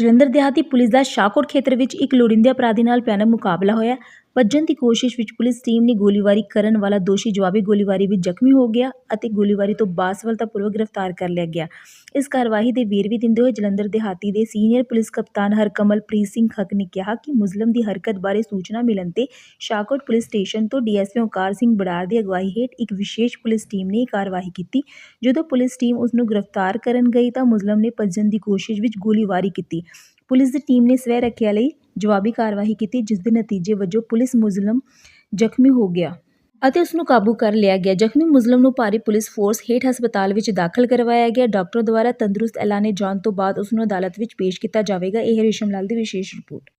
ਜਲੰਧਰ ਦਿਹਾਤੀ ਪੁਲਿਸ ਦਾ ਸ਼ਾਹਕੋਟ ਖੇਤਰ ਵਿੱਚ ਇੱਕ ਲੋੜੀਂਦੇ ਅਪਰਾਧੀ ਨਾਲ ਭਿਆਨਕ ਮੁਕਾਬਲਾ ਹੋਇਆ। ਭੱਜਣ ਦੀ ਕੋਸ਼ਿਸ਼ ਵਿੱਚ ਪੁਲਿਸ ਟੀਮ ਨੇ ਗੋਲੀਬਾਰੀ ਕਰਨ ਵਾਲਾ ਦੋਸ਼ੀ ਜਵਾਬੀ ਗੋਲੀਬਾਰੀ ਵਿੱਚ ਜ਼ਖਮੀ ਹੋ ਗਿਆ ਅਤੇ ਗੋਲੀਬਾਰੀ ਤੋਂ ਬਾਸਵਲਤਾਪੂਰਵਕ ਗ੍ਰਿਫਤਾਰ ਕਰ ਲਿਆ ਗਿਆ। ਇਸ ਕਾਰਵਾਈ ਦੇ ਵੇਰਵੇ ਦਿੰਦੇ ਹੋਏ ਜਲੰਧਰ ਦਿਹਾਤੀ ਦੇ ਸੀਨੀਅਰ ਪੁਲਿਸ ਕਪਤਾਨ ਹਰਕਮਲਪ੍ਰੀਤ ਸਿੰਘ ਖੱਕ ਨੇ ਕਿਹਾ ਕਿ ਮੁਜ਼ਲਮ ਦੀ ਹਰਕਤ ਬਾਰੇ ਸੂਚਨਾ ਮਿਲਣ ਤੇ ਸ਼ਾਹਕੋਟ ਪੁਲਿਸ ਸਟੇਸ਼ਨ ਤੋਂ ਡੀਐਸਪੀ ਓਕਾਰ ਸਿੰਘ ਬੜਾਰ ਦੀ ਅਗਵਾਈ ਹੇਠ ਇੱਕ ਵਿਸ਼ੇਸ਼ ਪੁਲਿਸ ਟੀਮ ਨੇ ਇਹ ਕਾਰਵਾਈ ਕੀਤੀ। ਜਦੋਂ ਪੁਲਿਸ ਟੀਮ ਉਸ ਨੂੰ ਗ੍ਰਿਫਤਾਰ ਕਰਨ ਗਈ ਤਾਂ ਮੁਜ਼ਲਮ ਨੇ ਭੱਜਣ ਦੀ ਕੋਸ਼ਿਸ਼ ਵਿੱਚ ਗੋਲੀਬਾਰੀ ਕੀਤੀ। ਪੁਲਿਸ ਦੀ ਟੀਮ ਨੇ ਸਵੈ ਰੱਖਿਆ ਲਈ ਜਵਾਬੀ ਕਾਰਵਾਈ ਕੀਤੀ, ਜਿਸ ਦੇ ਨਤੀਜੇ ਵਜੋਂ ਪੁਲਿਸ ਮੁਜ਼ਲਮ ਜ਼ਖਮੀ ਹੋ ਗਿਆ ਅਤੇ ਉਸ ਨੂੰ ਕਾਬੂ ਕਰ ਲਿਆ ਗਿਆ। ਜ਼ਖਮੀ ਮੁਜ਼ਲਮ ਨੂੰ ਭਾਰੀ ਪੁਲਿਸ ਫੋਰਸ ਹੇਠ ਹਸਪਤਾਲ ਵਿੱਚ ਦਾਖਲ ਕਰਵਾਇਆ ਗਿਆ। ਡਾਕਟਰ ਦੁਆਰਾ ਤੰਦਰੁਸਤ ਐਲਾਨੇ ਜਾਣ ਤੋਂ ਬਾਅਦ ਉਸ ਨੂੰ ਅਦਾਲਤ ਵਿੱਚ ਪੇਸ਼ ਕੀਤਾ ਜਾਵੇਗਾ। ਇਹ ਰੇਸ਼ਮ ਲਾਲ ਦੀ ਵਿਸ਼ੇਸ਼ ਰਿਪੋਰਟ।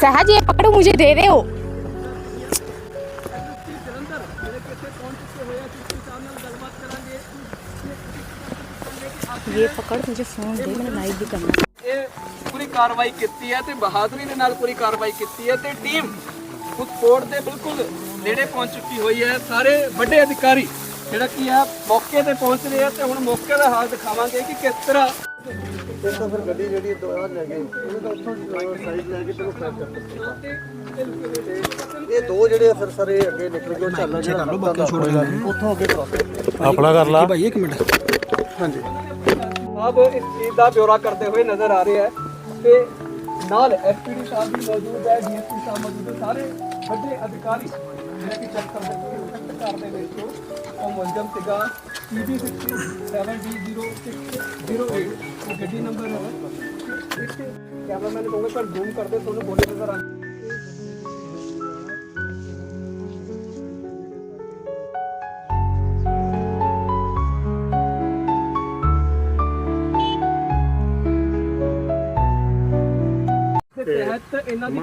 सहज ये पकड़ो मुझे दे रहे हो ये पकड़ मुझे फोन दे मैंने लाइव भी करना ਇਹ ਪੂਰੀ ਕਾਰਵਾਈ ਕੀਤੀ ਹੈ ਤੇ ਬਹਾਦਰੀ ਦੇ ਨਾਲ ਪੂਰੀ ਕਾਰਵਾਈ ਕੀਤੀ ਹੈ ਤੇ ਟੀਮ ਫੁੱਟਪੋਰਟ ਦੇ ਬਿਲਕੁਲ ਨੇੜੇ ਪਹੁੰਚ ਚੁੱਕੀ ਹੋਈ ਹੈ ਸਾਰੇ ਵੱਡੇ ਅਧਿਕਾਰੀ ਜਿਹੜਾ ਕੀ ਹੈ ਮੌਕੇ ਤੇ ਪਹੁੰਚ ਰਹੇ ਆ ਤੇ ਹੁਣ ਮੌਕੇ ਦਾ ਹਾਲ ਦਿਖਾਵਾਂਗੇ ਕਿ ਕਿਸ ਤਰ੍ਹਾਂ ਇਹ ਤਾਂ ਫਿਰ ਗੱਡੀ ਜਿਹੜੀ ਦੁਆ ਲੈ ਗਏ। ਉਹਨੂੰ ਤਾਂ ਉੱਥੋਂ ਸਾਈਡ ਲੈ ਕੇ ਤੈਨੂੰ ਫੈਕ ਕਰ ਦਿੱਤਾ ਇਹ ਦੋ ਜਿਹੜੇ ਫਿਰ ਸਾਰੇ ਅੱਗੇ ਨਿਕਲ ਗਏ ਉਹ ਚੱਲ ਜਿਹੜਾ ਕਰ ਲੋ ਬਾਕੀ ਛੋੜ ਉੱਥੋਂ ਅੱਗੇ ਕਰਾਸ ਆਪਣਾ ਕਰ ਲਾ। ਭਾਈ ਇੱਕ ਮਿੰਟ। ਹਾਂਜੀ। ਆਪ ਇਸ ਚੀਜ਼ ਦਾ ਬਿਊਰਾ ਕਰਦੇ ਹੋਏ ਨਜ਼ਰ ਆ ਰਿਹਾ ਹੈ ਤੇ ਨਾਲ ਐਸਪੀਡੀ ਸਾਹਿਬ ਵੀ ਮੌਜੂਦ ਹੈ ਡੀਐਸਪੀ ਸਾਹਿਬ ਮੌਜੂਦ ਹੈ। ਸਾਰੇ ਵੱਡੇ ਅਧਿਕਾਰੀ ਜਿਹੜੇ ਕਿ ਚੈੱਕ ਕਰਦੇ ਹੋਏ ਕਾਰ ਦੇ ਵਿੱਚ। ਉਹ ਮੁਲਜ਼ਮ ਸੀਗਾ PB 7D0608 ਉਹ ਗੱਡੀ ਨੰਬਰ ਹੈ ਕੈਮਰਾਮੈਨ ਨੂੰ ਕਹੂੰਗਾ ਪਰ ਜ਼ੂਮ ਕਰਦੇ, ਤੁਹਾਨੂੰ ਬੋਲੇ ਨਜ਼ਰ ਆਉਂਦੇ ਤਹਿਤ ਇਹਨਾਂ ਦੀ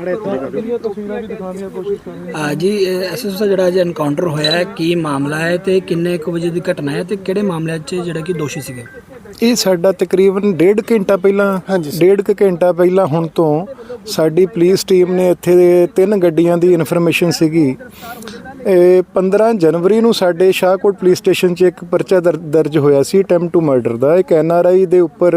ਵੀਡੀਓ ਤਸਵੀਰਾਂ ਵੀ ਦਿਖਾਉਣ ਦੀ ਕੋਸ਼ਿਸ਼ ਕਰ ਰਹੇ ਆ ਜੀ ਐਸਐਸ ਦਾ ਜਿਹੜਾ ਅੱਜ ਐਨਕਾਊਂਟਰ ਹੋਇਆ ਹੈ ਕੀ ਮਾਮਲਾ ਹੈ ਤੇ ਕਿੰਨੇ ਕੁ ਵਜੇ ਦੀ ਘਟਨਾ ਹੈ ਤੇ ਕਿਹੜੇ ਮਾਮਲਿਆਂ 'ਚ ਜਿਹੜਾ ਕਿ ਦੋਸ਼ੀ ਸੀਗੇ? ਇਹ ਸਾਡਾ ਤਕਰੀਬਨ ਡੇਢ ਘੰਟਾ ਪਹਿਲਾਂ ਡੇਢ ਕੁ ਘੰਟਾ ਪਹਿਲਾਂ ਹੁਣ ਤੋਂ ਸਾਡੀ ਪੁਲਿਸ ਟੀਮ ਨੇ ਇੱਥੇ ਦੇ ਤਿੰਨ ਗੱਡੀਆਂ ਦੀ ਇਨਫੋਰਮੇਸ਼ਨ ਸੀਗੀ। ਇਹ 15 ਜਨਵਰੀ ਨੂੰ ਸਾਡੇ ਸ਼ਾਹਕੋਟ ਪੁਲਿਸ ਸਟੇਸ਼ਨ 'ਚ ਇੱਕ ਪਰਚਾ ਦਰ- ਦਰਜ ਹੋਇਆ ਸੀ ਅਟੈਂਪਟ ਟੂ ਮਰਡਰ ਦਾ। ਇੱਕ ਐਨਆਰਆਈ ਦੇ ਉੱਪਰ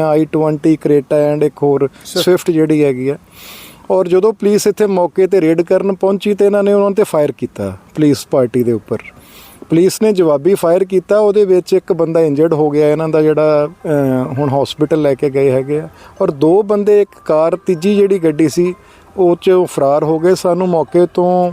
I20 ਕਰੇਟਾ ਐਂਡ ਇੱਕ ਹੋਰ ਸਵਿਫਟ ਜਿਹੜੀ ਹੈਗੀ ਆ। ਔਰ ਜਦੋਂ ਪੁਲਿਸ ਇੱਥੇ ਮੌਕੇ ਤੇ ਰੇਡ ਕਰਨ ਪਹੁੰਚੀ ਤੇ ਇਹਨਾਂ ਨੇ ਉਹਨਾਂ ਤੇ ਫਾਇਰ ਕੀਤਾ ਪੁਲਿਸ ਪਾਰਟੀ ਦੇ ਉੱਪਰ। ਪੁਲਿਸ ਨੇ ਜਵਾਬੀ ਫਾਇਰ ਕੀਤਾ, ਉਹਦੇ ਵਿੱਚ ਇੱਕ ਬੰਦਾ ਇੰਜਰਡ ਹੋ ਗਿਆ, ਇਹਨਾਂ ਦਾ ਜਿਹੜਾ ਹੁਣ ਹਸਪੀਟਲ ਲੈ ਕੇ ਗਏ ਹੈਗੇ ਆ। ਔਰ ਦੋ ਬੰਦੇ, ਇੱਕ ਕਾਰ, ਤੀਜੀ ਜਿਹੜੀ ਗੱਡੀ ਸੀ, ਉਹ ਚ ਫਰਾਰ ਹੋ ਗਏ। ਸਾਨੂੰ ਮੌਕੇ ਤੋਂ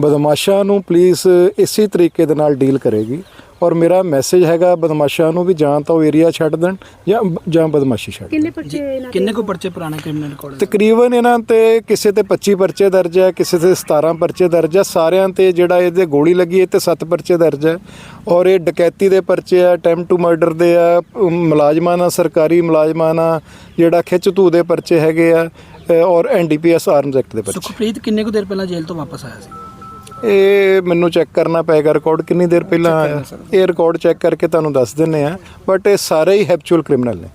ਬਦਮਾਸ਼ਾਂ ਨੂੰ ਪੁਲਿਸ ਇਸੇ ਤਰੀਕੇ ਦੇ ਨਾਲ ਡੀਲ ਕਰੇਗੀ। ਔਰ ਮੇਰਾ ਮੈਸੇਜ ਹੈਗਾ ਬਦਮਾਸ਼ਾਂ ਨੂੰ ਵੀ ਜਾਂ ਤਾਂ ਉਹ ਏਰੀਆ ਛੱਡ ਦੇਣ ਜਾਂ ਜਾਂ ਬਦਮਾਸ਼ੀ ਛੱਡ ਦੇਣ। ਕਿੰਨੇ ਕੋ ਪਰਚੇ ਪੁਰਾਣੇ ਕ੍ਰਿਮੀਨਲ ਰਿਕਾਰਡ ਤਕਰੀਬਨ ਇਹਨਾਂ ਤੇ ਕਿਸੇ ਤੇ 25 ਪਰਚੇ ਦਰਜ ਹੈ ਕਿਸੇ ਤੇ 17 ਪਰਚੇ ਦਰਜ ਹੈ। ਸਾਰਿਆਂ ਤੇ ਜਿਹੜਾ ਇਹਦੇ ਗੋਲੀ ਲੱਗੀ ਇਹ ਤੇ 7 ਪਰਚੇ ਦਰਜ ਹੈ। ਔਰ ਇਹ ਡਕੈਤੀ ਦੇ ਪਰਚੇ ਆ ਅਟੈਂਪਟ ਟੂ ਮਰਡਰ ਦੇ ਆ ਮੁਲਾਜ਼ਮਾਂ ਨਾਲ ਸਰਕਾਰੀ ਮੁਲਾਜ਼ਮਾਂ ਨਾਲ ਜਿਹੜਾ ਖਿੱਚ ਧੂ ਦੇ ਪਰਚੇ ਹੈਗੇ ਆ ਔਰ ਐਨਡੀਪੀਐਸ ਆਰਮਸ ਐਕਟ ਦੇ ਪਰਚੇ। ਸੁਖਪ੍ਰੀਤ ਕਿੰਨੇ ਕੁ ਦੇਰ ਪਹਿਲਾਂ ਜੇਲ੍ਹ ਤੋਂ ਵਾਪਸ ਆਇਆ ਸੀ? ਇਹ ਮੈਨੂੰ ਚੈੱਕ ਕਰਨਾ ਪਏਗਾ ਰਿਕਾਰਡ ਕਿੰਨੀ ਦੇਰ ਪਹਿਲਾਂ ਆਇਆ ਇਹ ਰਿਕਾਰਡ ਚੈੱਕ ਕਰਕੇ ਤੁਹਾਨੂੰ ਦੱਸ ਦਿੰਨੇ ਆ ਬਟ ਇਹ ਸਾਰੇ ਹੀ ਹੈਪਚੁਅਲ ਕ੍ਰਿਮੀਨਲ ਨੇ।